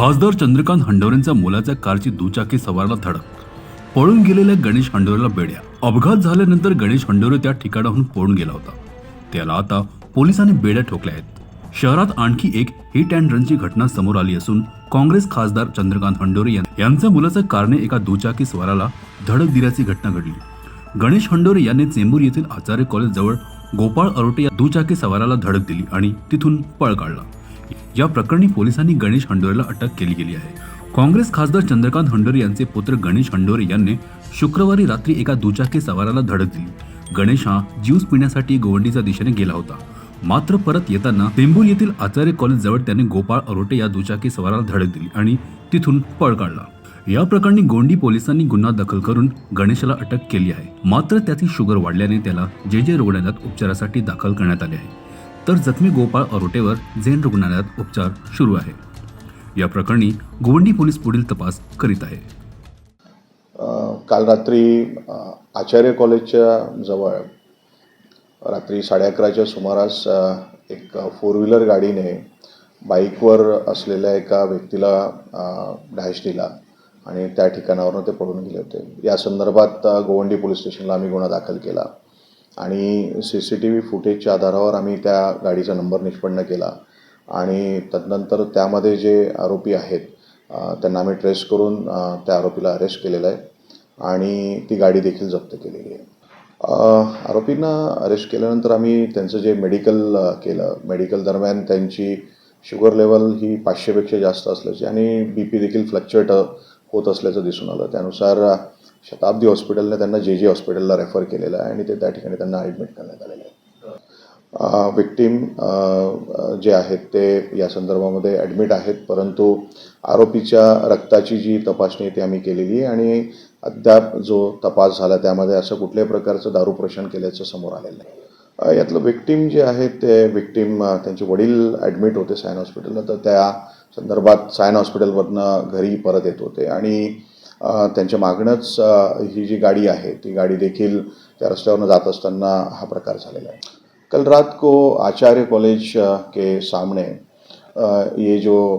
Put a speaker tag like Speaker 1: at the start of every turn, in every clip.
Speaker 1: खासदार चंद्रकांत हंडोरेंचा मुलाच्या कारची दुचाकी सवारला धडक. पळून गेलेल्या गणेश हंडोरेला बेड्या. अपघात झाल्यानंतर गणेश हंडोरे त्या ठिकाणाहून पळून गेला होता. त्याला आता पोलिसांनी बेड्या ठोकल्या आहेत. शहरात आणखी एक हिट अँड रनची घटना समोर आली असून काँग्रेस खासदार चंद्रकांत हंडोरे यांच्या मुलाच्या कारने एका दुचाकी स्वाराला धडक दिल्याची घटना घडली. गणेश हंडोरे यांनी चेंबूर येथील आचार्य कॉलेज जवळ गोपाळ अरोटे या दुचाकी सवाराला धडक दिली आणि तिथून पळ काढला. या प्रकरणी पोलिसांनी गणेश हंडोरेला अटक केली गेली आहे. काँग्रेस खासदार चंद्रकांत हंडोरे यांचे पुत्र गणेश हंडोरे यांनी शुक्रवारी रात्री एका दुचाकी सवाराला धडक दिली. गणेश हा ज्यूस पिण्यासाठी गोवंडीच्या दिशेने गेला होता. मात्र परत येताना टेंबूर येथील आचार्य कॉलेज जवळ त्याने गोपाळ अरोटे या दुचाकी सवाराला धडक दिली आणि तिथून पळ काढला. या प्रकरणी गोंडी पोलिसांनी गुन्हा दाखल करून गणेशाला अटक केली आहे. मात्र त्याची शुगर वाढल्याने त्याला जे जे रुग्णालयात उपचारासाठी दाखल करण्यात आले आहे. तर जखमी गोपाळ अरोटेवर जैन रुग्णालयात उपचार सुरू आहे. या प्रकरणी गोवंडी पोलीस पुढील तपास करीत आहे.
Speaker 2: काल रात्री आचार्य कॉलेजच्या जवळ रात्री साडे अकराच्या सुमारास एक फोर व्हीलर गाडीने बाईकवर असलेल्या एका व्यक्तीला डॅश दिला आणि त्या ठिकाणावरून ते पळून गेले होते. या संदर्भात गोवंडी पोलीस स्टेशनला आम्ही गुन्हा दाखल केला. आणि सी सी टी व्ही फुटेजच्या आधारावर आम्ही त्या गाडीचा नंबर निष्पन्न केला. आणि तदनंतर त्यामध्ये जे आरोपी आहेत त्यांना आम्ही ट्रेस करून त्या आरोपीला अरेस्ट केलेलं आहे आणि ती गाडी देखील जप्त केलेली आहे. आरोपींना अरेस्ट केल्यानंतर आम्ही त्यांचं जे मेडिकल केलं मेडिकल दरम्यान त्यांची शुगर लेवल ही पाचशेपेक्षा जास्त असल्याची आणि बी पी देखील फ्लक्च्युएट होत असल्याचं दिसून आलं. त्यानुसार शताब्दी हॉस्पिटलने त्यांना जे जे हॉस्पिटलला रेफर केलेलं आहे आणि ते त्या ठिकाणी त्यांना ॲडमिट करण्यात आलेलं आहे. विक्टीम जे आहेत ते या संदर्भामध्ये ॲडमिट आहेत परंतु आरोपीच्या रक्ताची जी तपासणी ती आम्ही केलेली आहे आणि अद्याप जो तपास झाला त्यामध्ये असं कुठल्याही प्रकारचं दारू प्रशन केल्याचं समोर आलेलं नाही. यातलं विक्टीम जे आहे ते विक्टीम त्यांचे वडील ॲडमिट होते सायन हॉस्पिटलला तर त्या संदर्भात सायन हॉस्पिटलमधनं घरी परत येत होते. आणि त्यांच्या मागणंच ही जी गाडी आहे, ती गाडी देखील त्या रस्त्यावरनं जात असताना हा प्रकार झालेला आहे. कल रात को आचार्य कॉलेज के सामने ये जो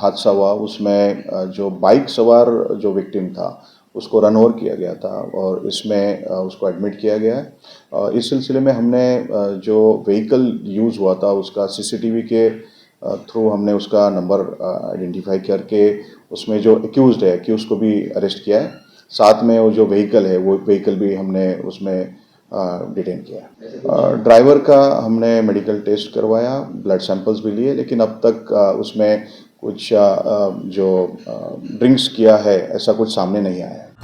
Speaker 2: हादसा हुआ, उसमें जो बाइक सवार जो विक्टिम था, उसको रन ओवर किया गया था और इसमें उसको एडमिट किया गया है। इस सिलसिले में हमने जो व्हीकल यूज़ हुआ था, उसका सीसीटीवी के थ्रू हमने उसका नंबर आइडेंटिफाई करके उसमें जो एक्यूज है एक्यूज को भी अरेस्ट किया है। साथ में वो जो व्हीकल है, वो व्हीकल भी हमने उसमें डिटेन किया ड्राइवर का हमने मेडिकल टेस्ट करवाया ब्लड सैंपल्स भी लिए, लेकिन अब तक उसमें कुछ जो ड्रिंक्स किया है, ऐसा कुछ सामने नहीं आया